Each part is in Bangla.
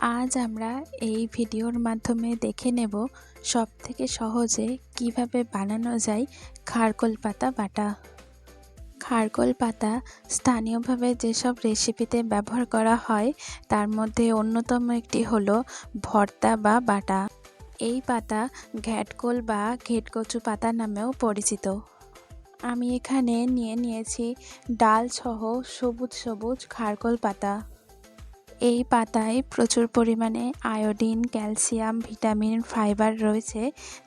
আজ আমরা এই ভিডিওর মাধ্যমে দেখে নেব সবথেকে সহজে কীভাবে বানানো যায় খারকোল পাতা বাটা। খারকোল পাতা স্থানীয়ভাবে যেসব রেসিপিতে ব্যবহার করা হয়, তার মধ্যে অন্যতম একটি হলো ভর্তা বা বাটা। এই পাতা ঘ্যাটকোল বা ঘেটকচু পাতা নামেও পরিচিত। আমি এখানে নিয়ে নিয়েছি ডাল সহ সবুজ সবুজ খারকোল পাতা। এই পাতায় প্রচুর পরিমাণে আয়োডিন, ক্যালসিয়াম, ভিটামিন, ফাইবার রয়েছে,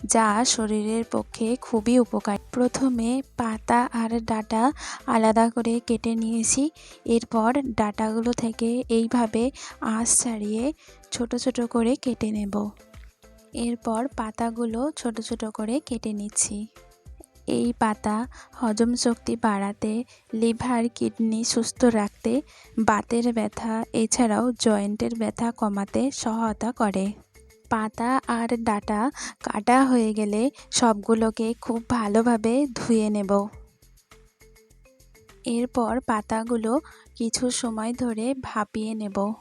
যা শরীরের পক্ষে খুবই উপকার। প্রথমে পাতা আর ডাটা আলাদা করে কেটে নিয়েছি। এরপর ডাটাগুলো থেকে এইভাবে আঁশ ছাড়িয়ে ছোট ছোট করে কেটে নেব। এরপর পাতাগুলো ছোট ছোট করে কেটে নিচ্ছি। এই পাতা হজম শক্তি বাড়াতে, লিভার, কিডনি সুস্থ রাখতে, বাতের ব্যথা, এছাড়াও জয়েন্টের ব্যথা কমাতে সহায়তা করে। পাতা আর ডাটা কাটা হয়ে গেলে সবগুলোকে খুব ভালোভাবে ধুয়ে নেব। এরপর পাতাগুলো কিছু সময় ধরে ভাপিয়ে নেব।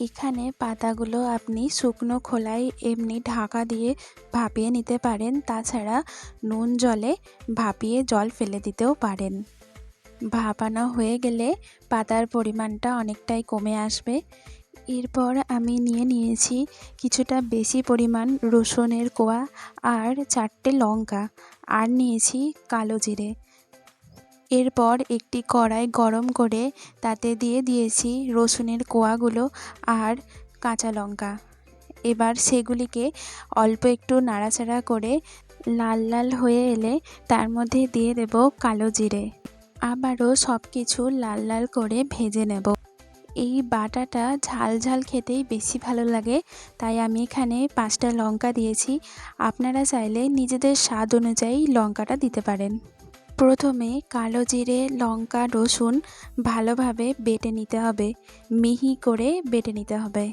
এখানে পাতাগুলো আপনি শুকনো খোলায় এমনি ঢাকা দিয়ে ভাপিয়ে নিতে পারেন। তাছাড়া নুন জলে ভাপিয়ে জল ফেলে দিতেও পারেন। ভাপানো হয়ে গেলে পাতার পরিমাণটা অনেকটাই কমে আসবে। এরপর আমি নিয়ে নিয়েছি কিছুটা বেশি পরিমাণ রসুনের কোয়া আর চারটে লঙ্কা। আর নিয়েছি কালো জিরে। এরপর একটি কড়াই গরম করে তাতে দিয়ে দিয়েছি রসুনের কোয়াগুলো আর কাঁচা লঙ্কা। এবার সেগুলিকে অল্প একটু নাড়াচাড়া করে লাল লাল হয়ে এলে তার মধ্যে দিয়ে দেব কালো জিরে। আবারও সব কিছু লাল লাল করে ভেজে নেব। এই বাটাটা ঝাল ঝাল খেতেই বেশি ভালো লাগে, তাই আমি এখানে পাঁচটা লঙ্কা দিয়েছি। আপনারা চাইলে নিজেদের স্বাদ অনুযায়ী লঙ্কাটা দিতে পারেন। প্রথমে কালো জিরে, লঙ্কা, রসুন ভালোভাবে বেটে নিতে হবে। মিহি করে বেটে নিতে হবে।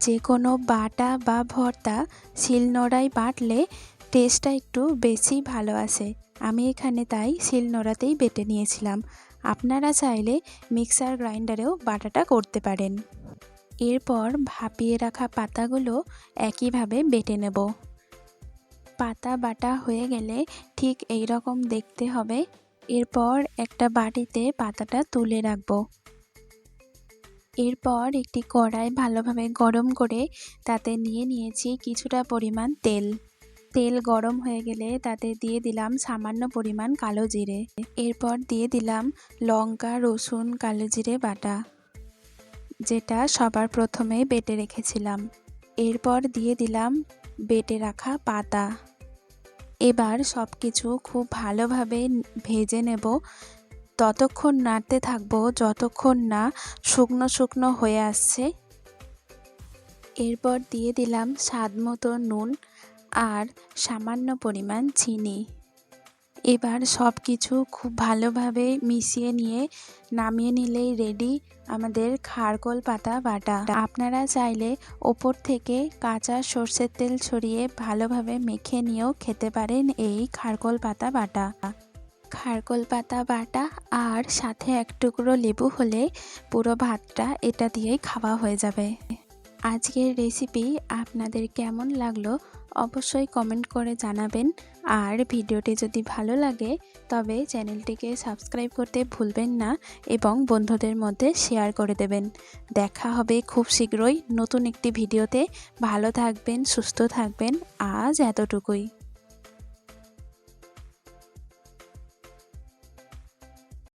যে কোনো বাটা বা ভর্তা শিলনোড়ায় বাটলে টেস্টটা একটু বেশি ভালো আসে। আমি এখানে তাই শিলনোড়াতেই বেটে নিয়েছিলাম। আপনারা চাইলে মিক্সার গ্রাইন্ডারেও বাটাটা করতে পারেন। এরপর ভাপিয়ে রাখা পাতাগুলো একইভাবে বেটে নেব। পাতা বাটা হয়ে গেলে ঠিক এই রকম দেখতে হবে। এরপর একটা বাটিতে পাতাটা তুলে রাখব। এরপর একটি কড়াই ভালোভাবে গরম করে তাতে নিয়ে নিয়েছি কিছুটা পরিমাণ তেল। তেল গরম হয়ে গেলে তাতে দিয়ে দিলাম সামান্য পরিমাণ কালো জিরে। এরপর দিয়ে দিলাম লঙ্কা, রসুন, কালো জিরে বাটা, যেটা সবার প্রথমে বেটে রেখেছিলাম। এরপর দিয়ে দিলাম বেটে রাখা পাতা। এবার সব কিছু খুব ভালোভাবে ভেজে নেব। ততক্ষণ নাড়তে থাকব যতক্ষণ না শুকনো শুকনো হয়ে আসছে। এরপর দিয়ে দিলাম স্বাদ মতো নুন আর সামান্য পরিমাণ চিনি। এবার সব কিছু খুব ভালোভাবে মিশিয়ে নিয়ে নামিয়ে নিলেই রেডি আমাদের খারকোল পাতা বাটা। আপনারা চাইলে ওপর থেকে কাঁচা সর্ষের তেল ছড়িয়ে ভালোভাবে মেখে নিয়েও খেতে পারেন এই খারকোল পাতা বাটা। খারকোল পাতা বাটা আর সাথে এক টুকরো লেবু হলে পুরো ভাতটা এটা দিয়েই খাওয়া হয়ে যাবে। আজকের রেসিপি আপনাদের কেমন লাগল অবশ্যই কমেন্ট করে জানাবেন। আর ভিডিওটি যদি ভালো লাগে, তবে চ্যানেলটিকে সাবস্ক্রাইব করতে ভুলবেন না এবং বন্ধুদের মধ্যে শেয়ার করে দেবেন। দেখা হবে খুব শীঘ্রই নতুন একটি ভিডিওতে। ভালো থাকবেন, সুস্থ থাকবেন। আজ এতটুকুই।